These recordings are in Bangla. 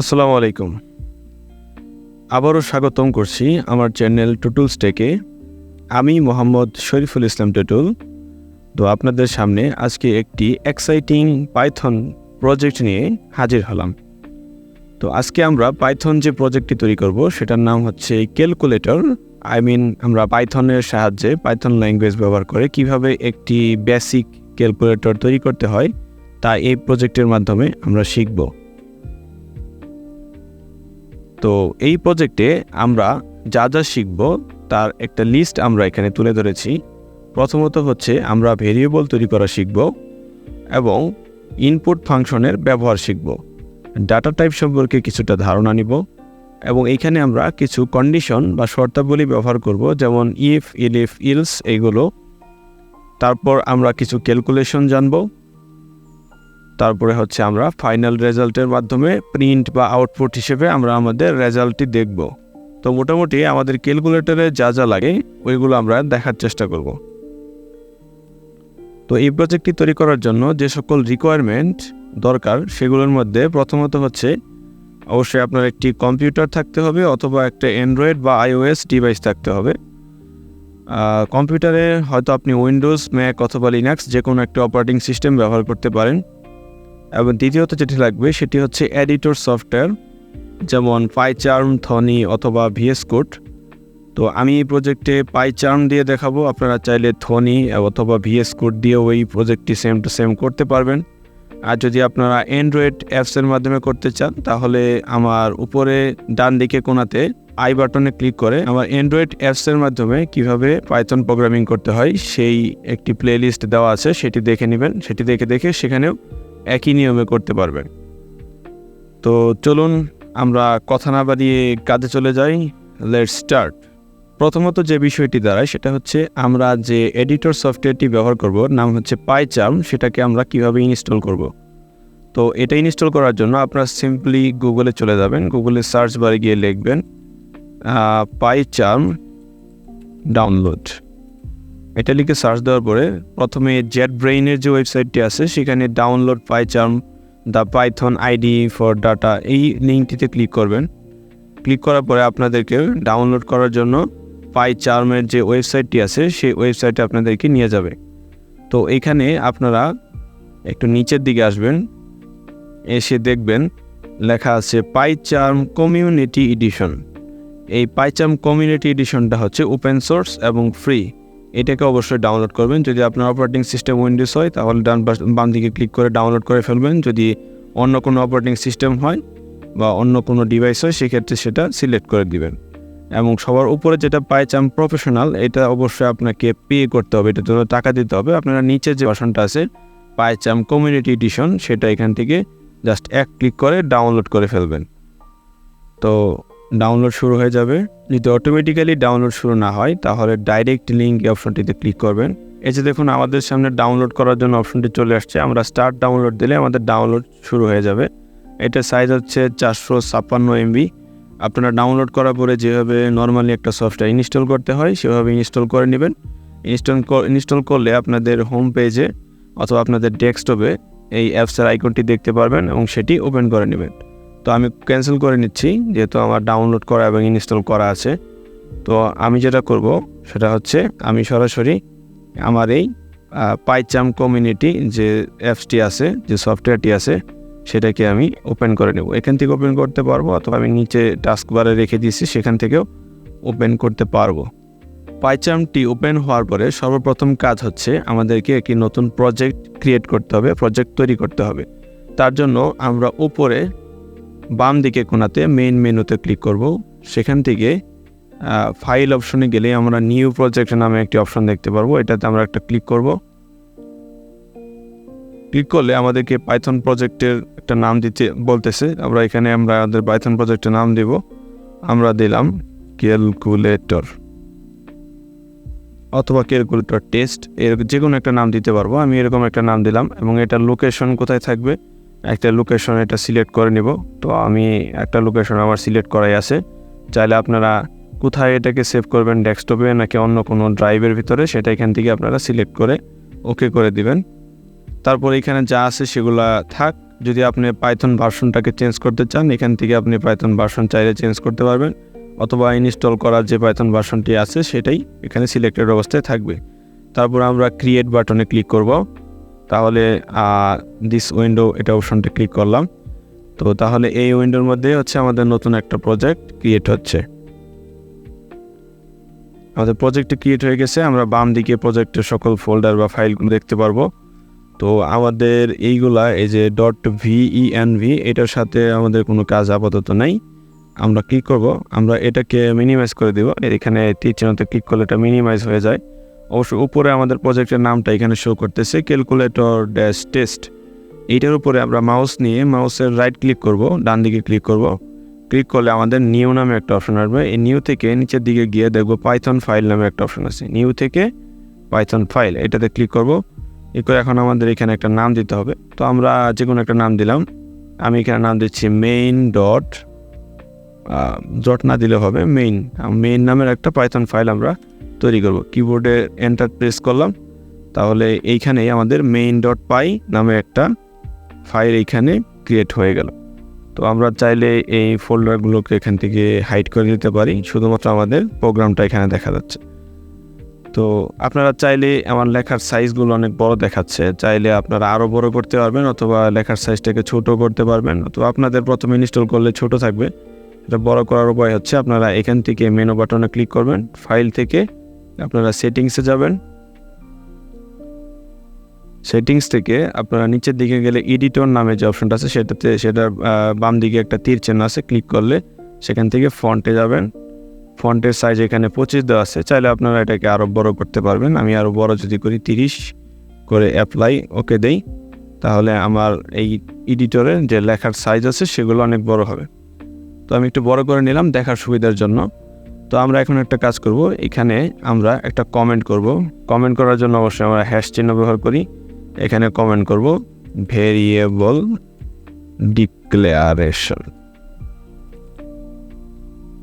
আসসালামু আলাইকুম। আবারও স্বাগতম করছি আমার চ্যানেল টুটুলস টেকে। আমি মোহাম্মদ শরীফুল ইসলাম টুটুল। তো আপনাদের সামনে আজকে একটি এক্সাইটিং পাইথন প্রজেক্ট নিয়ে হাজির হলাম। তো আজকে আমরা পাইথন যে প্রজেক্টটি তৈরি করব, সেটার নাম হচ্ছে ক্যালকুলেটর আই মিন আমরা পাইথনের সাহায্যে পাইথন ল্যাঙ্গুয়েজ ব্যবহার করে কীভাবে একটি বেসিক ক্যালকুলেটর তৈরি করতে হয়, তা এই প্রজেক্টের মাধ্যমে আমরা শিখব। তো এই প্রজেক্টে আমরা যা যা শিখব, তার একটা লিস্ট আমরা এখানে তুলে ধরেছি। প্রথমত হচ্ছে আমরা ভেরিয়েবল তৈরি করা শিখব এবং ইনপুট ফাংশনের ব্যবহার শিখব। ডাটা টাইপ সম্পর্কে কিছুটা ধারণা নিব এবং এইখানে আমরা কিছু কন্ডিশন বা শর্তাবলী ব্যবহার করব, যেমন ইফ ইলিফ ইলস এইগুলো তারপর আমরা কিছু ক্যালকুলেশন জানব। তারপরে হচ্ছে আমরা ফাইনাল রেজাল্টের মাধ্যমে প্রিন্ট বা আউটপুট হিসেবে আমরা আমাদের রেজাল্টটি দেখব। তো মোটামুটি আমাদের ক্যালকুলেটরে যা যা লাগে, ওইগুলো আমরা দেখার চেষ্টা করব। তো এই প্রজেক্টটি তৈরি করার জন্য যে সকল রিকোয়ারমেন্ট দরকার, সেগুলোর মধ্যে প্রথমত হচ্ছে অবশ্যই আপনার একটি কম্পিউটার থাকতে হবে অথবা একটা অ্যান্ড্রয়েড বা আইওএস ডিভাইস থাকতে হবে। কম্পিউটারে হয়তো আপনি উইন্ডোজ ম্যাক অথবা লিনাক্স যে কোনো একটা অপারেটিং সিস্টেম ব্যবহার করতে পারেন। এবং দ্বিতীয়ত যেটি লাগবে সেটি হচ্ছে এডিটর সফটওয়্যার, যেমন পাইচার্ম থনি অথবা ভিএস কোড তো আমি এই প্রজেক্টে পাইচার্ম দিয়ে দেখাবো। আপনারা চাইলে থনি অথবা ভিএস কোড দিয়েও এই প্রজেক্টটি সেম টু সেম করতে পারবেন। আর যদি আপনারা অ্যান্ড্রয়েড অ্যাপসের মাধ্যমে করতে চান, তাহলে আমার উপরে ডান দিকে কোনাতে আই বাটনে ক্লিক করে আমার অ্যান্ড্রয়েড অ্যাপসের মাধ্যমে কীভাবে পাইথন প্রোগ্রামিং করতে হয়, সেই একটি প্লেলিস্ট দেওয়া আছে, সেটি দেখে নেবেন। সেটি দেখে দেখে সেখানেও একই নিয়মে করতে পারবেন। তো চলুন আমরা কথা না বাড়িয়ে কাজে চলে যাই। লেট স্টার্ট প্রথমত যে বিষয়টি দাঁড়ায় সেটা হচ্ছে আমরা যে এডিটর সফটওয়্যারটি ব্যবহার করব, নাম হচ্ছে পাইচার্ম সেটাকে আমরা কীভাবে ইনস্টল করব? তো এটা ইনস্টল করার জন্য আপনারা সিম্পলি গুগলে চলে যাবেন। গুগলে সার্চ বারে গিয়ে লিখবেন পাইচার্ম ডাউনলোড এটা লিখে সার্চ দেওয়ার পরে প্রথমে জেট ব্রেইনের যে ওয়েবসাইটটি আছে, সেখানে download PyCharm the Python IDE for data এই লিঙ্কটিতে ক্লিক করবেন। ক্লিক করার পরে আপনাদেরকে ডাউনলোড করার জন্য পাইচার্মের যে ওয়েবসাইটটি আছে, সেই ওয়েবসাইটে আপনাদেরকে নিয়ে যাবে। তো এখানে আপনারা একটু নিচের দিকে আসবেন, এসে দেখবেন লেখা আছে পাইচার্ম কমিউনিটি এডিশন এই পাইচার্ম কমিউনিটি এডিশনটা হচ্ছে ওপেন সোর্স এবং ফ্রি এটাকে অবশ্যই ডাউনলোড করবেন। যদি আপনার অপারেটিং সিস্টেম উইন্ডোজ হয়, তাহলে ডান বাম দিকে ক্লিক করে ডাউনলোড করে ফেলবেন। যদি অন্য কোনো অপারেটিং সিস্টেম হয় বা অন্য কোনো ডিভাইস হয়, সেক্ষেত্রে সেটা সিলেক্ট করে দিবেন। এবং সবার উপরে যেটা পাইচাম প্রফেশনাল এটা অবশ্যই আপনাকে পে করতে হবে। এটার জন্য টাকা দিতে হবে। আপনারা নিচে যে ভাষণটা আছে পাইচাম কমিউনিটি এডিশন সেটা এখান থেকে জাস্ট এক ক্লিক করে ডাউনলোড করে ফেলবেন। তো ডাউনলোড শুরু হয়ে যাবে। যদি অটোমেটিক্যালি ডাউনলোড শুরু না হয়, তাহলে ডাইরেক্ট লিঙ্ক অপশনটিতে ক্লিক করবেন। এই যে দেখুন, আমাদের সামনে ডাউনলোড করার জন্য অপশনটি চলে আসছে। আমরা স্টার্ট ডাউনলোড দিলে আমাদের ডাউনলোড শুরু হয়ে যাবে। এটা সাইজ হচ্ছে চারশো ছাপ্পান্ন এমবি আপনারা ডাউনলোড করার পরে যেভাবে নর্মালি একটা সফটওয়্যার ইনস্টল করতে হয়, সেভাবে ইনস্টল করে নেবেন। ইনস্টল ইনস্টল করলে আপনাদের হোম পেজে অথবা আপনাদের ডেস্কটপে এই অ্যাপসের আইকনটি দেখতে পারবেন এবং সেটি ওপেন করে নেবেন। তো আমি ক্যান্সেল করে নিচ্ছি, যেহেতু আমার ডাউনলোড করা এবং ইনস্টল করা আছে। তো আমি যেটা করব, সেটা হচ্ছে আমি সরাসরি আমার এই পাইচাম কমিউনিটি যে অ্যাপসটি আছে, যে সফটওয়্যারটি আছে, সেটাকে আমি ওপেন করে নেব। এখান থেকে ওপেন করতে পারব অথবা আমি নিচে টাস্ক বারে রেখে দিয়েছি, সেখান থেকেও ওপেন করতে পারব। পাইচামটি ওপেন হওয়ার পরে সর্বপ্রথম কাজ হচ্ছে আমাদেরকে একটি নতুন প্রজেক্ট ক্রিয়েট করতে হবে প্রজেক্ট তৈরি করতে হবে। তার জন্য আমরা উপরে বাম দিকে কোনাতে মেইন মেনুতে ক্লিক করব। সেখান থেকে ফাইল অপশনে গেলে আমরা নিউ প্রজেক্ট নামে একটি অপশন দেখতে পারব। এটাতে আমরা একটা ক্লিক করব। ক্লিক করলে আমাদেরকে পাইথন প্রজেক্টের একটা নাম দিতে, বলতেছে। আমরা এখানে আমরা আমাদের পাইথন প্রজেক্টের নাম দিব। আমরা দিলাম ক্যালকুলেটর অথবা ক্যালকুলেটর টেস্ট এর যে কোনো একটা নাম দিতে পারব। আমি এরকম একটা নাম দিলাম এবং এটার লোকেশন কোথায় থাকবে? একটা লোকেশন এটা সিলেক্ট করে নিব। তো আমি একটা লোকেশন আমার সিলেক্ট করাই আছে। চাইলে আপনারা কোথায় এটাকে সেভ করবেন ডেস্কটপে নাকি অন্য কোনো ড্রাইভের ভিতরে, সেটা এখান থেকে আপনারা সিলেক্ট করে ওকে করে দিবেন। তারপর এখানে যা আছে সেগুলা থাক। যদি আপনি পাইথন ভার্সনটাকে চেঞ্জ করতে চান, এখান থেকে আপনি পাইথন ভার্সন চাইলে চেঞ্জ করতে পারবেন। অথবা ইনস্টল করার যে পাইথন ভার্সনটি আছে, সেটাই এখানে সিলেক্টেড অবস্থায় থাকবে। তারপর আমরা ক্রিয়েট বাটনে ক্লিক করব। তাহলে দিস উইন্ডো এটা অপশনটা ক্লিক করলাম। তো তাহলে এই উইন্ডোর মধ্যে হচ্ছে আমাদের নতুন একটা প্রজেক্ট ক্রিয়েট হচ্ছে। আমাদের প্রজেক্টটি ক্রিয়েট হয়ে গেছে, আমরা বাম দিকে প্রজেক্টের সকল ফোল্ডার বা ফাইলগুলো দেখতে পারব। তো আমাদের এইগুলা, এই যে. ডট ভিইএনভি এটার সাথে আমাদের কোনো কাজ আপাতত নাই। আমরা ক্লিক করব, আমরা এটাকে মিনিমাইজ করে দেব। এখানে তীর চিহ্নতে ক্লিক করলে এটা মিনিমাইজ হয়ে যায়। অবশ্য উপরে আমাদের প্রজেক্টের নামটা এখানে শো করতেছে ক্যালকুলেটর ড্যাশ টেস্ট এইটার উপরে আমরা মাউস নিয়ে মাউসের রাইট ক্লিক করব, ডান দিকে ক্লিক করব। ক্লিক করলে আমাদের নিউ নামে একটা অপশন আসবে। এই নিউ থেকে নিচের দিকে গিয়ে দেখব পাইথন ফাইল নামে একটা অপশন আছে। নিউ থেকে পাইথন ফাইল এটাতে ক্লিক করব। করে এখন আমাদের এখানে একটা নাম দিতে হবে। তো আমরা যে কোনো একটা নাম দিলাম। আমি এখানে নাম দিচ্ছি মেইন ডট ডট না দিলে হবে মেইন মেইন নামের একটা পাইথন ফাইল আমরা তৈরি করব। কিবোর্ডে এন্টার প্রেস করলাম। তাহলে এইখানেই আমাদের মেইন ডট পাই নামে একটা ফাইল এইখানে ক্রিয়েট হয়ে গেল। তো আমরা চাইলে এই ফোল্ডারগুলোকে এখান থেকে হাইড করে দিতে পারি। শুধুমাত্র আমাদের প্রোগ্রামটা এখানে দেখা যাচ্ছে। তো আপনারা চাইলে আমার লেখার সাইজগুলো অনেক বড় দেখাচ্ছে। চাইলে আপনারা আরও বড় করতে পারবেন অথবা লেখার সাইজটাকে ছোট করতে পারবেন। অথবা আপনাদের প্রথমে ইনস্টল করলে ছোট থাকবে। এটা বড় করার উপায় হচ্ছে আপনারা এখান থেকে মেনু বাটনে ক্লিক করবেন। ফাইল থেকে আপনারা সেটিংসে যাবেন। সেটিংস থেকে আপনারা নিচের দিকে গেলে এডিটর নামে যে অপশনটা আছে, সেটাতে সেটার বাম দিকে একটা তীর চিহ্ন আছে ক্লিক করলে সেখান থেকে ফন্টে যাবেন। ফন্টের সাইজ এখানে পঁচিশ দেওয়া আছে, চাইলে আপনারা এটাকে আরও বড় করতে পারবেন। আমি আরও বড় যদি করি তিরিশ করে অ্যাপ্লাই ওকে দেই, তাহলে আমার এই এডিটরের যে লেখার সাইজ আছে, সেগুলো অনেক বড় হবে। তো আমি একটু বড় করে নিলাম, দেখার সুবিধার জন্য। তো আমরা এখন একটা কাজ করব। এখানে আমরা একটা কমেন্ট করব। কমেন্ট করার জন্য অবশ্যই আমরা হ্যাশ চিহ্ন ব্যবহার করি। এখানে কমেন্ট করব ভেরিয়েবল ডিক্লেয়ারেশন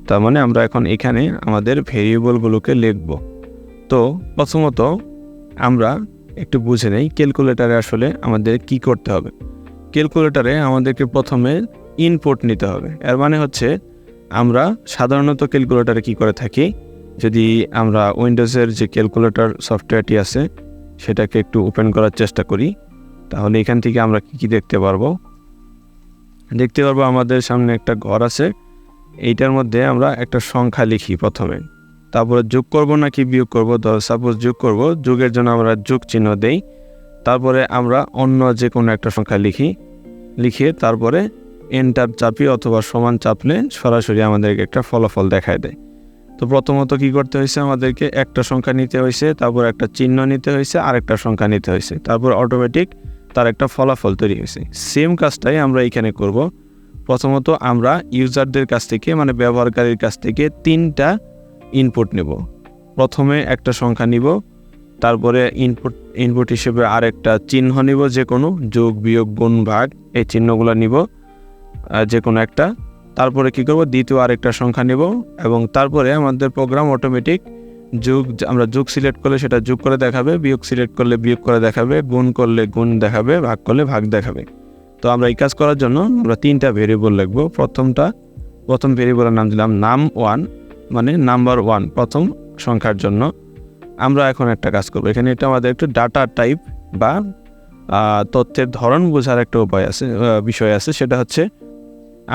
তার মানে আমরা এখন এখানে আমাদের ভেরিয়েবলগুলোকে লিখব। তো প্রথমত আমরা একটু বুঝে নেই ক্যালকুলেটারে আসলে আমাদের কি করতে হবে। ক্যালকুলেটারে আমাদেরকে প্রথমে ইনপুট নিতে হবে। এর মানে হচ্ছে আমরা সাধারণত ক্যালকুলেটারে কি করে থাকি? যদি আমরা উইন্ডোজের যে ক্যালকুলেটর সফটওয়্যারটি আছে, সেটাকে একটু ওপেন করার চেষ্টা করি, তাহলে এখান থেকে আমরা কি কি দেখতে পারব? দেখতে পারব আমাদের সামনে একটা ঘর আছে, এইটার মধ্যে আমরা একটা সংখ্যা লিখি প্রথমে। তারপরে যোগ করব নাকি বিয়োগ করব? ধর সাপোজ যোগ করব, যোগের জন্য আমরা যোগ চিহ্ন দেই, তারপরে আমরা অন্য যে কোনো একটা সংখ্যা লিখি লিখে তারপরে এন্টার চাপি অথবা সমান চাপলে সরাসরি আমাদেরকে একটা ফলাফল দেখায় দেয়। তো প্রথমত কি করতে হয়েছে আমাদেরকে একটা সংখ্যা নিতে হয়েছে, তারপর একটা চিহ্ন নিতে হয়েছে আর একটা সংখ্যা নিতে হয়েছে, তারপর অটোমেটিক তার একটা ফলাফল তৈরি হয়েছে। সেম কাজটাই আমরা এখানে করব। প্রথমত আমরা ইউজারদের কাছ থেকে মানে ব্যবহারকারীর কাছ থেকে তিনটা ইনপুট নেব। প্রথমে একটা সংখ্যা নিব, তারপরে ইনপুট ইনপুট হিসেবে আরেকটা চিহ্ন নিব যে কোনো যোগ, বিয়োগ, গুণ, ভাগ, এই চিহ্নগুলো নিব। যে কোনো একটা। তারপরে কি করব? দ্বিতীয় আরেকটা সংখ্যা নেব এবং তারপরে আমাদের প্রোগ্রাম অটোমেটিক যোগ, আমরা যোগ সিলেক্ট করলে সেটা যোগ করে দেখাবে, বিয়োগ সিলেক্ট করলে বিয়োগ করে দেখাবে, গুণ করলে গুণ দেখাবে, ভাগ করলে ভাগ দেখাবে। তো আমরা এই কাজ করার জন্য আমরা তিনটা ভেরিয়েবল লিখব। প্রথমটা, প্রথম ভেরিয়েবলের নাম দিলাম নাম ওয়ান মানে নাম্বার ওয়ান প্রথম সংখ্যার জন্য। আমরা এখন একটা কাজ করব। এখানে এটা আমাদের একটু ডাটা টাইপ বা তথ্যের ধরন বোঝার একটা উপায় আছে বিষয় আছে। সেটা হচ্ছে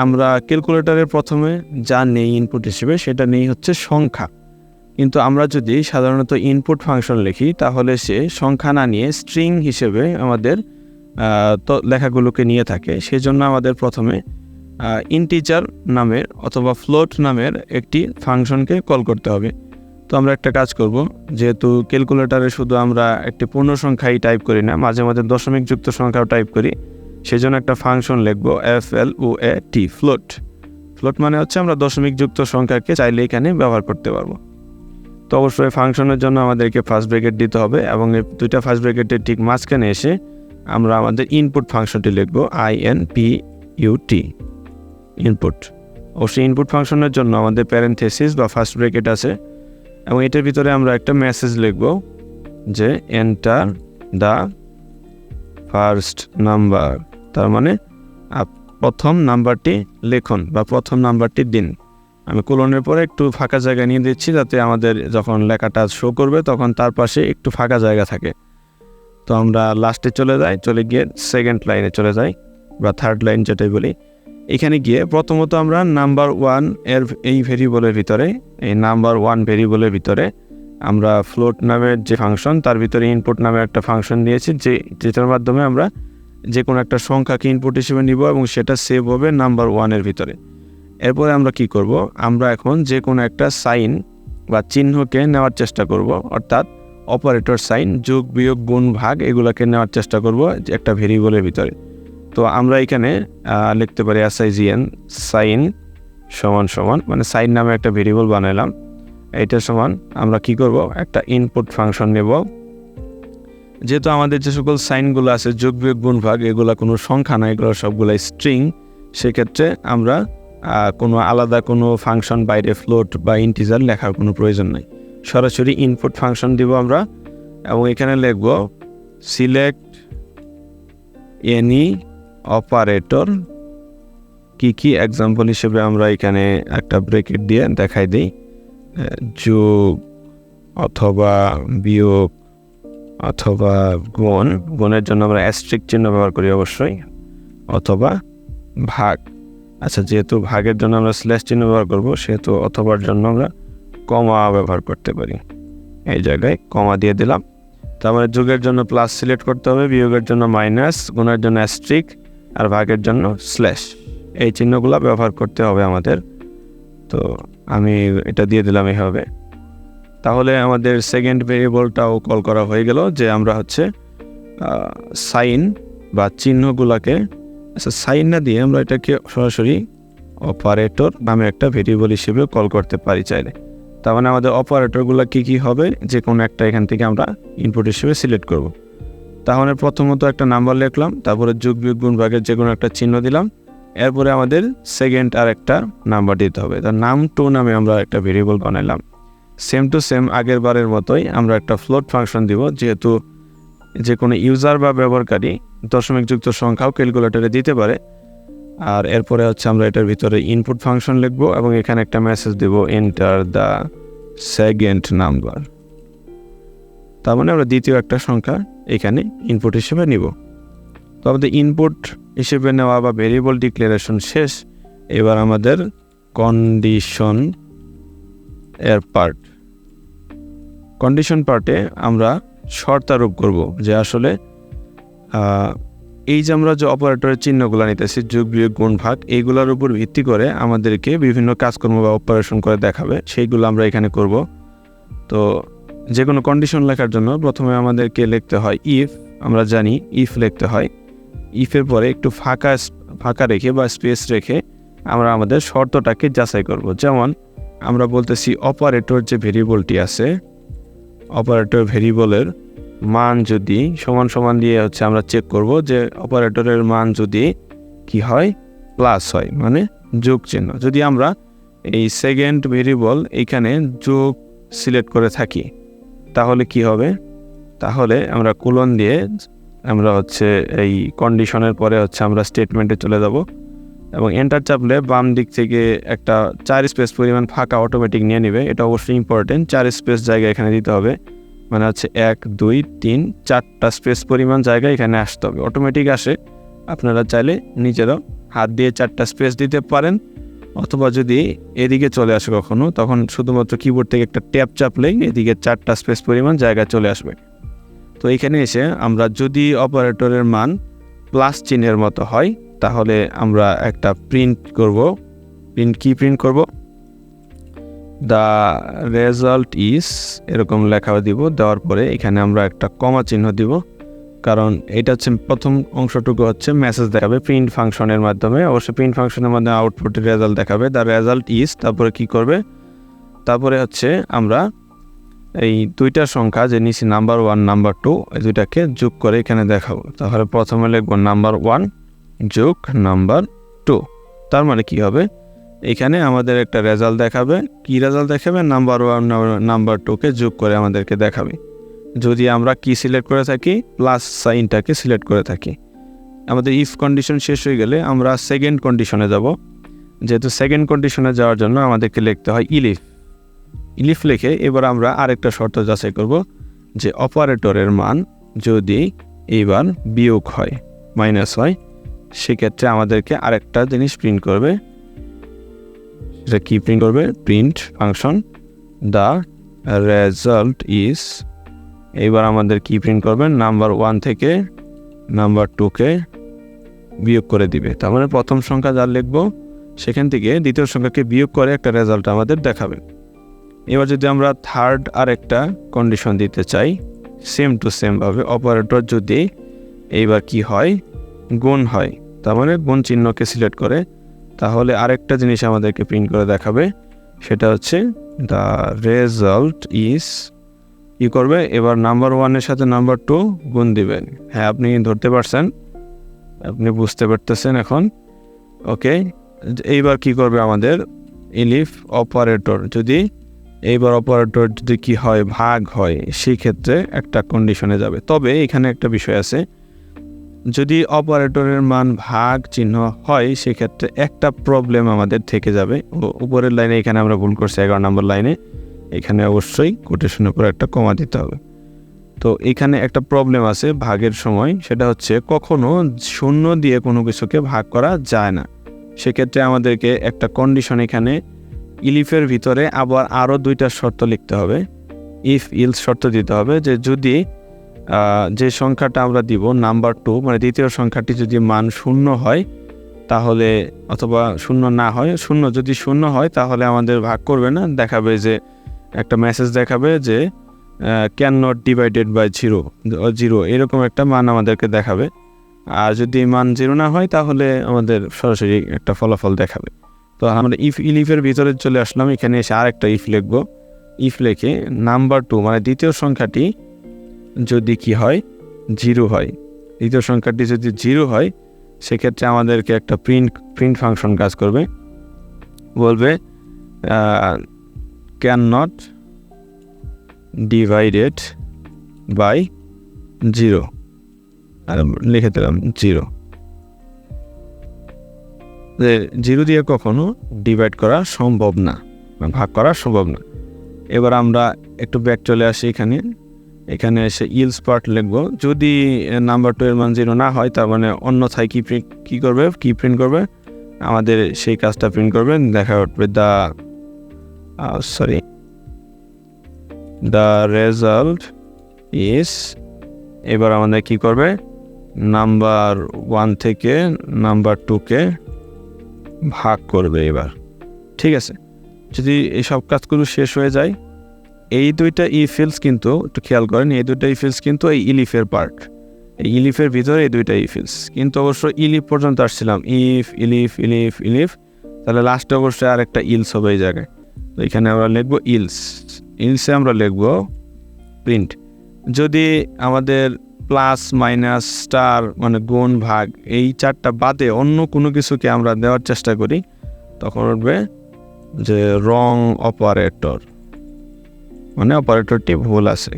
আমরা ক্যালকুলেটারের প্রথমে যা নেই ইনপুট হিসেবে সেটা নেই হচ্ছে সংখ্যা। কিন্তু আমরা যদি সাধারণত ইনপুট ফাংশন লিখি, তাহলে সে সংখ্যা না নিয়ে স্ট্রিং হিসেবে আমাদের তো লেখাগুলোকে নিয়ে থাকে। সেজন্য আমাদের প্রথমে ইনটিচার নামের অথবা ফ্লোট নামের একটি ফাংশনকে কল করতে হবে। তো আমরা একটা কাজ করব, যেহেতু ক্যালকুলেটারে শুধু আমরা একটি পূর্ণ সংখ্যাই টাইপ করি না, মাঝে মাঝে দশমিক যুক্ত সংখ্যাও টাইপ করি। সেজন্য একটা ফাংশন লিখব F L O A T float float মানে হচ্ছে আমরা দশমিক যুক্ত সংখ্যাকে চাইলে এখানে ব্যবহার করতে পারব। তো অবশ্যই ফাংশনের জন্য আমাদেরকে ফার্স্ট ব্রেকেট দিতে হবে এবং এই দুইটা ফার্স্ট ব্রেকেটের ঠিক মাঝখানে এসে আমরা আমাদের ইনপুট ফাংশনটি লিখব I N P U T input অবশ্যই ইনপুট ফাংশনের জন্য আমাদের প্যারেন্থেসিস বা ফার্স্ট ব্রেকেট আছে এবং এটার ভিতরে আমরা একটা মেসেজ লিখব যে এন্টার দ্য ফার্স্ট নাম্বার তার মানে প্রথম নাম্বারটি লেখন বা প্রথম নাম্বারটি দিন। আমি কোলনের পরে একটু ফাঁকা জায়গা নিয়ে দিচ্ছি যাতে আমাদের যখন লেখাটা শো করবে তখন তার পাশে একটু ফাঁকা জায়গা থাকে। তো আমরা লাস্টে চলে যাই, চলে গিয়ে সেকেন্ড লাইনে চলে যাই বা থার্ড লাইন যেটাই বলি। এখানে গিয়ে প্রথমত আমরা নাম্বার ওয়ানের এই ভেরিয়েবলের ভিতরে, এই নাম্বার ওয়ান ভেরিয়েবলের ভিতরে আমরা ফ্লোট নামের যে ফাংশন তার ভিতরে ইনপুট নামে একটা ফাংশন দিয়েছি যে, যেটার মাধ্যমে আমরা যে কোনো একটা সংখ্যাকে ইনপুট হিসেবে নিব এবং সেটা সেভ হবে নাম্বার ওয়ানের ভিতরে। এরপরে আমরা কি করব? আমরা এখন যে কোনো একটা সাইন বা চিহ্নকে নেওয়ার চেষ্টা করব, অর্থাৎ অপারেটর সাইন যোগ, বিয়োগ, গুণ, ভাগ, এগুলোকে নেওয়ার চেষ্টা করব একটা ভেরিয়েবলের ভিতরে। তো আমরা এখানে লিখতে পারি এসআইজিএন সাইন সমান সমান মানে সাইন নামে একটা ভেরিয়েবল বানাইলাম। এইটার সমান আমরা কি করব? একটা ইনপুট ফাংশন নেব। যেহেতু আমাদের যে সকল সাইনগুলো আছে, যোগ বিয়োগ গুণ ভাগ, এগুলো কোনো সংখ্যা না, এগুলো সবগুলো স্ট্রিং সেক্ষেত্রে আমরা কোনো আলাদা কোনো ফাংশন বাইরে ফ্লোট বা ইন্টিজার লেখার কোনো প্রয়োজন নেই। সরাসরি ইনপুট ফাংশন দিব আমরা, এবং এখানে লিখব সিলেক্ট এনি অপারেটর কি কি এক্সাম্পল হিসেবে আমরা এখানে একটা ব্রেকেট দিয়ে দেখাই দিই যোগ অথবা বিয়োগ অথবা গুণ, গুণের জন্য আমরা অ্যাস্ট্রিক চিহ্ন ব্যবহার করি অবশ্যই, অথবা ভাগ। আচ্ছা যেহেতু ভাগের জন্য আমরা স্ল্যাশ চিহ্ন ব্যবহার করব, সেহেতু অথবার জন্য আমরা কমা ব্যবহার করতে পারি। এই জায়গায় কমা দিয়ে দিলাম। তারপরে যোগের জন্য প্লাস সিলেক্ট করতে হবে, বিয়োগের জন্য মাইনাস গুণের জন্য অ্যাস্ট্রিক, আর ভাগের জন্য স্ল্যাশ এই চিহ্নগুলো ব্যবহার করতে হবে আমাদের। তো আমি এটা দিয়ে দিলাম এইভাবে তাহলে আমাদের সেকেন্ড ভেরিয়েবলটাও কল করা হয়ে গেল যে আমরা হচ্ছে সাইন বা চিহ্নগুলোকে আচ্ছা সাইন না দিয়ে আমরা এটাকে সরাসরি অপারেটর নামে একটা ভেরিয়েবল হিসেবে কল করতে পারি চাইলে। তার মানে আমাদের অপারেটরগুলো কী কী হবে? যে কোনো একটা এখান থেকে আমরা ইনপুট হিসেবে সিলেক্ট করব। তাহলে প্রথমত একটা নাম্বার লিখলাম, তারপরে যুগ বিয়োগ গুণ ভাগের যে কোনো একটা চিহ্ন দিলাম, এরপরে আমাদের সেকেন্ড আর একটা নাম্বার দিতে হবে। তার নাম টু নামে আমরা একটা ভেরিয়েবল বানাইলাম। সেম টু সেম আগের বারের মতোই আমরা একটা ফ্লোট ফাংশন দিব, যেহেতু যে কোনো ইউজার বা ব্যবহারকারী দশমিক যুক্ত সংখ্যাও ক্যালকুলেটরে দিতে পারে। আর এরপরে হচ্ছে আমরা এটার ভিতরে ইনপুট ফাংশন লিখব এবং এখানে একটা মেসেজ দেব এন্টার দ্য সেকেন্ড নাম্বার তার মানে আমরা দ্বিতীয় একটা সংখ্যা এখানে ইনপুট হিসেবে নিব। তো আমাদের ইনপুট হিসেবে নেওয়া বা ভেরিয়েবল ডিক্লারেশন শেষ। এবার আমাদের কন্ডিশন এর পার্ট কন্ডিশন পার্টে আমরা শর্তারোপ করব যে আসলে এই যে আমরা যে অপারেটরের চিহ্নগুলো নিতেছি, যোগ, বিয়োগ, গুণ, ভাগ এইগুলোর উপর ভিত্তি করে আমাদেরকে বিভিন্ন কাজকর্ম বা অপারেশন করে দেখাবে। সেইগুলো আমরা এখানে করব। তো যে কোনো কন্ডিশন লেখার জন্য প্রথমে আমাদেরকে লিখতে হয় ইফ আমরা জানি ইফ লিখতে হয়। ইফের পরে একটু ফাঁকা ফাঁকা রেখে বা স্পেস রেখে আমরা আমাদের শর্তটাকে যাচাই করব। যেমন আমরা বলতেছি অপারেটর যে ভেরিয়েবলটি আছে অপারেটর ভেরিয়েবলের মান যদি সমান সমান দিয়ে হচ্ছে আমরা চেক করব যে অপারেটরের মান যদি কি হয় প্লাস হয় মানে যোগ চিহ্ন। যদি আমরা এই সেকেন্ড ভেরিয়েবল এখানে যোগ সিলেক্ট করে থাকি, তাহলে কি হবে? তাহলে আমরা কুলন দিয়ে আমরা হচ্ছে এই কন্ডিশনের পরে হচ্ছে আমরা স্টেটমেন্টে চলে যাব। এবং এন্টার চাপলে বাম দিক থেকে একটা চার স্পেস পরিমাণ ফাঁকা অটোমেটিক নিয়ে নেবে। এটা অবশ্যই ইম্পর্টেন্ট চার স্পেস জায়গা এখানে দিতে হবে। মানে হচ্ছে এক, দুই, তিন, চারটা স্পেস পরিমাণ জায়গা এখানে আসতে হবে। অটোমেটিক আসে। আপনারা চাইলে নিজেরাও হাত দিয়ে চারটা স্পেস দিতে পারেন। অথবা যদি এদিকে চলে আসে কখনো, তখন শুধুমাত্র কিবোর্ড থেকে একটা ট্যাপ চাপলেই এদিকে চারটা স্পেস পরিমাণ জায়গা চলে আসবে। তো এখানে এসে আমরা যদি অপারেটরের মান প্লাস চিহ্নের মতো হয় তাহলে আমরা একটা প্রিন্ট করব। প্রিন্ট কি প্রিন্ট করব? দ্য রেজাল্ট ইজ এরকম লেখা দিব, দেওয়ার পরে এখানে আমরা একটা কমা চিহ্ন দিব। কারণ এটা হচ্ছে প্রথম অংশটুকু হচ্ছে মেসেজ দেখাবে প্রিন্ট ফাংশনের মাধ্যমে। অবশ্যই প্রিন্ট ফাংশনের মাধ্যমে আউটপুটের রেজাল্ট দেখাবে। দ্য রেজাল্ট ইজ তারপরে কি করবে? তারপরে হচ্ছে আমরা এই দুইটা সংখ্যা, যে নিচে নাম্বার ওয়ান নাম্বার টু এই দুইটাকে যোগ করে এখানে দেখাবো। তাহলে প্রথমে লিখব নাম্বার ওয়ান যোগ নাম্বার টু তার মানে কি হবে? এখানে আমাদের একটা রেজাল্ট দেখাবে। কি রেজাল্ট দেখাবে? নাম্বার ওয়ান নাম্বার টুকে যোগ করে আমাদেরকে দেখাবে। যদি আমরা কি সিলেক্ট করে থাকি? প্লাস সাইনটাকে সিলেক্ট করে থাকি। আমাদের ইফ কন্ডিশন শেষ হয়ে গেলে আমরা সেকেন্ড কন্ডিশনে যাব। যেহেতু সেকেন্ড কন্ডিশনে যাওয়ার জন্য আমাদেরকে লিখতে হয় ইলিফ ইলিফ লিখে এবার আমরা আরেকটা শর্ত যাচাই করব যে অপারেটরের মান যদি এইবার বিয়োগ হয় মাইনাস হয় সেক্ষেত্রে আমাদেরকে আরেকটা জিনিস প্রিন্ট করবে। সেটা কি প্রিন্ট করবে? Print function the result is এইবার আমাদের কি প্রিন্ট করবেন নাম্বার ওয়ান থেকে নাম্বার টুকে বিয়োগ করে দিবে। তার মানে প্রথম সংখ্যা যা লিখব, সেখান থেকে দ্বিতীয় সংখ্যাকে বিয়োগ করে একটা রেজাল্ট আমাদের দেখাবে। এবার যদি আমরা থার্ড আর একটা কন্ডিশন দিতে চাই সেম টু সেমভাবে অপারেটর যদি এইবার কি হয়, গুণ হয় তার মানে গুণ চিহ্নকে সিলেক্ট করে, তাহলে আরেকটা জিনিস আমাদেরকে প্রিন্ট করে দেখাবে, সেটা হচ্ছে দ্য রেজাল্ট ইজ কী করবে? এবার নাম্বার ওয়ানের সাথে নাম্বার টু গুণ দিবেন। হ্যাঁ আপনি ধরতে পারছেন। আপনি বুঝতে পারতেছেন এখন। ওকে, এইবার কি করবে আমাদের? ইলিফ অপারেটর যদি এইবার অপারেটর যদি কি হয়, ভাগ হয়, সেই ক্ষেত্রে একটা কন্ডিশনে যাবে। তবে এখানে একটা বিষয় আছে যদি অপারেটরের মান ভাগ চিহ্ন হয়, সেক্ষেত্রে একটা প্রবলেম আমাদের থেকে যাবে। উপরের লাইনে এখানে আমরা ভুল করছি, এগারো নম্বর লাইনে এখানে অবশ্যই কোটেশনের উপর একটা কমা দিতে হবে। তো এখানে একটা প্রবলেম আছে ভাগের সময়, সেটা হচ্ছে কখনো শূন্য দিয়ে কোনো কিছুকে ভাগ করা যায় না। সেক্ষেত্রে আমাদেরকে একটা কন্ডিশন এখানে ইলিফের ভিতরে আবার আরও দুইটা শর্ত লিখতে হবে। ইফ ইলস শর্ত দিতে হবে যে যদি যে সংখ্যাটা আমরা দিব, নাম্বার টু মানে দ্বিতীয় সংখ্যাটি যদি মান শূন্য হয়, তাহলে অথবা শূন্য না হয়, শূন্য যদি শূন্য হয়, তাহলে আমাদের ভাগ করবে না, দেখাবে যে, একটা মেসেজ দেখাবে যে can not divided by zero zero এরকম একটা মান আমাদেরকে দেখাবে। আর যদি মান জিরো না হয়, তাহলে আমাদের সরাসরি একটা ফলাফল দেখাবে। তো আমরা ইফ ইলিফের ভিতরে চলে আসলাম, এখানে এসে আরেকটা ইফ লিখব। ইফ লেখে নাম্বার টু মানে দ্বিতীয় সংখ্যাটি যদি কি হয়, জিরো হয়। দ্বিতীয় সংখ্যাটি যদি জিরো হয়, সেক্ষেত্রে আমাদেরকে একটা প্রিন্ট প্রিন্ট ফাংশন কাজ করবে। বলবে can not divided by zero আর লিখে দিলাম জিরো। যে জিরো দিয়ে কখনো ডিভাইড করা সম্ভব না ভাগ করা সম্ভব না। এবার আমরা একটু ব্যাক চলে আসি এখানে। এখানে এসে ইলস পার্ট লিখব। যদি নাম্বার টু এর মান জিরো না হয়, তার মানে অন্যথায় কী প্রিন্ট কী করবে? কী প্রিন্ট করবে? আমাদের সেই কাজটা প্রিন্ট করবে। দেখা উঠবে the sorry the result is এবার আমাদের কি করবে? নাম্বার ওয়ান থেকে নাম্বার টুকে ভাগ করবে এবার। ঠিক আছে? যদি এই সব কাজগুলো শেষ হয়ে যায় এই দুইটা ইফিলস কিন্তু, একটু খেয়াল করেন, এই দুইটা ইফিলস কিন্তু এই ইলিফের পার্ট এই ইলিফের ভিতরে এই দুইটা ইফিলস কিন্তু অবশ্য ইলিফ পর্যন্ত আসছিলাম। If elif elif elif. তাহলে লাস্টে অবশ্যই আরেকটা ইলস হবে এই জায়গায়। তো এখানে আমরা লিখব ইলস। ইলসে আমরা লিখব প্রিন্ট যদি আমাদের প্লাস মাইনাস স্টার মানে গুণ, ভাগ এই চারটা বাদে অন্য কোনো কিছুকে আমরা দেওয়ার চেষ্টা করি, তখন উঠবে যে রং অপারেটর মানে অপারেটরটি ভুল আছে।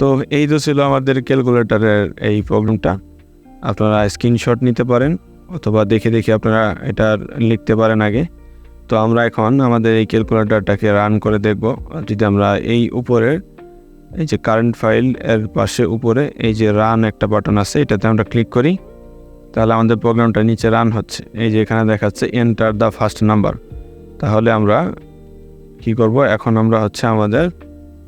তো এই তো ছিল আমাদের ক্যালকুলেটারের এই প্রবলেমটা আপনারা স্ক্রিনশট নিতে পারেন, অথবা দেখে দেখে আপনারা এটা লিখতে পারেন আগে। তো আমরা এখন আমাদের এই ক্যালকুলেটরটাকে রান করে দেখব। যদি আমরা এই উপরের এই যে কারেন্ট ফাইল এর পাশে উপরে এই যে রান একটা বাটন আছে, এটাতে আমরা ক্লিক করি। তাহলে আমাদের প্রোগ্রামটা নিচে রান হচ্ছে। এই যে এখানে দেখাচ্ছে এন্টার দ্য ফার্স্ট নাম্বার তাহলে আমরা কি করব? এখন আমরা হচ্ছে আমাদের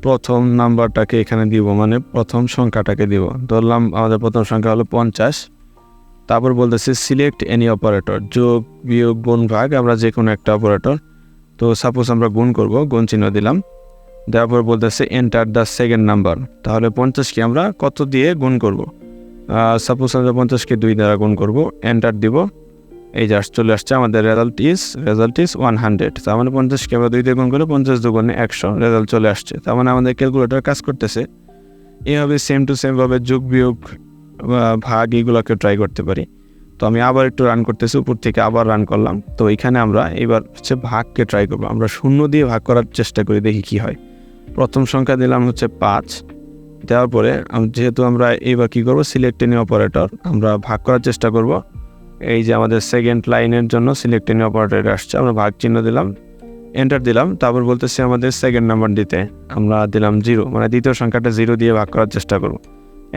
প্রথম নাম্বারটাকে এখানে দিব মানে প্রথম সংখ্যাটাকে দিব। ধরলাম আমাদের প্রথম সংখ্যা হলো পঞ্চাশ। তারপর বলতেছে সিলেক্ট এনি অপারেটর যোগ, বিয়োগ, গুণ, ভাগ, আমরা যে কোনো একটা অপারেটর তো সাপোজ আমরা গুণ করব, গুণ চিহ্ন দিলাম। দেওয়ার পর বলতেছে এন্টার দ্য সেকেন্ড নাম্বার তাহলে পঞ্চাশকে আমরা কত দিয়ে গুণ করব? সাপোজ আমরা পঞ্চাশকে দুই দ্বারা গুণ করব এন্টার দিব। এই যে চলে আসছে আমাদের result is result is one hundred তার মানে পঞ্চাশকে আমরা দুই দিয়ে গুণ করলে পঞ্চাশ দুগুণে একশো। রেজাল্ট চলে আসছে। তার মানে আমাদের ক্যালকুলেটর কাজ করতেছে। এইভাবে সেম টু সেমভাবে যোগ বিয়োগ ভাগ এগুলোকে ট্রাই করতে পারি। তো আমি আবার একটু রান করতেছি, উপর থেকে আবার রান করলাম। তো এখানে আমরা এবার হচ্ছে ভাগকে ট্রাই করব। আমরা শূন্য দিয়ে ভাগ করার চেষ্টা করি, দেখি কি হয়। প্রথম সংখ্যা দিলাম হচ্ছে পাঁচ। দেওয়ার পরে যেহেতু আমরা এবার কী করব সিলেক্টেনি অপারেটর আমরা ভাগ করার চেষ্টা করব। এই যে আমাদের সেকেন্ড লাইনের জন্য সিলেক্টেনি অপারেটর আসছে। আমরা ভাগ চিহ্ন দিলাম এন্টার দিলাম, তারপর বলতেছে আমাদের সেকেন্ড নাম্বার দিতে। আমরা দিলাম জিরো মানে দ্বিতীয় সংখ্যাটা জিরো দিয়ে ভাগ করার চেষ্টা করব।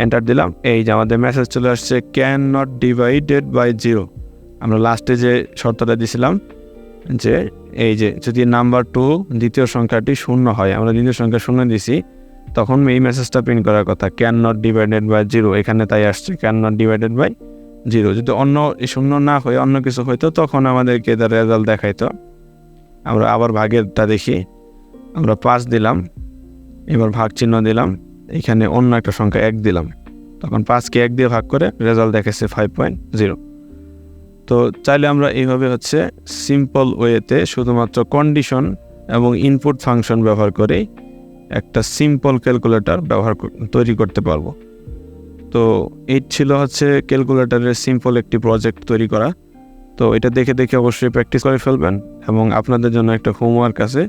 এন্টার দিলাম, এই যে আমাদের মেসেজ চলে আসছে can not divided by zero আমরা লাস্টে যে শর্তটা দিছিলাম, যে এই যে যদি নাম্বার টু দ্বিতীয় সংখ্যাটি শূন্য হয়, আমরা দ্বিতীয় সংখ্যা শূন্য দিছি, তখন এই মেসেজটা প্রিন্ট করার কথা can not divided by zero এখানে তাই আসছে can not divided by zero. যদি অন্য শূন্য না হয়ে অন্য কিছু হইতো, তখন আমাদেরকে তার রেজাল্ট দেখাইতো। আমরা আবার ভাগেরটা দেখি। আমরা পাঁচ দিলাম, এবার ভাগ চিহ্ন দিলাম, এখানে অন্য একটা সংখ্যা এক দিলাম। তখন পাঁচকে এক দিয়ে ভাগ করে রেজাল্ট দেখেছে ফাইভ পয়েন্ট জিরো তো চাইলে আমরা এইভাবে হচ্ছে সিম্পল ওয়েতে শুধুমাত্র কন্ডিশন এবং ইনপুট ফাংশন ব্যবহার করে একটা সিম্পল ক্যালকুলেটর ব্যবহার তৈরি করতে পারব। তো এই ছিল হচ্ছে ক্যালকুলেটরের সিম্পল একটি প্রজেক্ট তৈরি করা। তো এটা দেখে দেখে অবশ্যই প্র্যাকটিস করে ফেলবেন এবং আপনাদের জন্য একটা হোমওয়ার্ক আছে।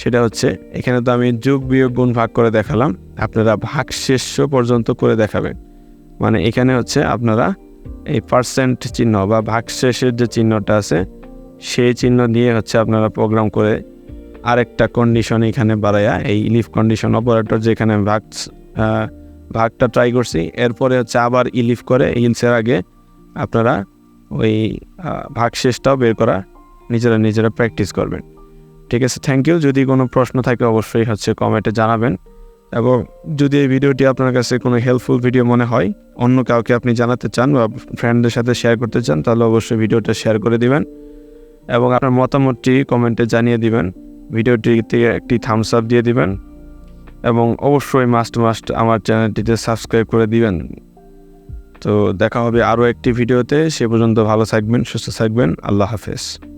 সেটা হচ্ছে, এখানে তো আমি যোগ, বিয়োগ, গুণ, ভাগ করে দেখালাম। আপনারা ভাগ শেষ পর্যন্ত করে দেখাবেন। মানে এখানে হচ্ছে আপনারা এই পার্সেন্ট চিহ্ন বা ভাগ শেষের যে চিহ্নটা আছে, সেই চিহ্ন দিয়ে হচ্ছে আপনারা প্রোগ্রাম করে আরেকটা কন্ডিশন এখানে বাড়াইয়া এই ইলিফ কন্ডিশন অপারেটর যেখানে ভাগ ভাগটা ট্রাই করছি। এরপরে হচ্ছে আবার ইলিফ করে ইলসের আগে আপনারা ওই ভাগ শেষটাও বের করা নিজেরা নিজেরা প্র্যাকটিস করবেন। ঠিক আছে থ্যাংক ইউ যদি কোনো প্রশ্ন থাকে অবশ্যই হচ্ছে কমেন্টে জানাবেন। এবং যদি এই ভিডিওটি আপনার কাছে কোনো হেল্পফুল ভিডিও মনে হয়, অন্য কাউকে আপনি জানাতে চান বা ফ্রেন্ডদের সাথে শেয়ার করতে চান, তাহলে অবশ্যই ভিডিওটা শেয়ার করে দিবেন। এবং আপনার মতামতটি কমেন্টে জানিয়ে দিবেন। ভিডিওটিতে একটি থামস আপ দিয়ে দিবেন। এবং অবশ্যই মাস্ট মাস্ট আমার চ্যানেলটিতে সাবস্ক্রাইব করে দিবেন। তো দেখা হবে আরও একটি ভিডিওতে। সে পর্যন্ত ভালো থাকবেন, সুস্থ থাকবেন। আল্লাহ হাফেজ।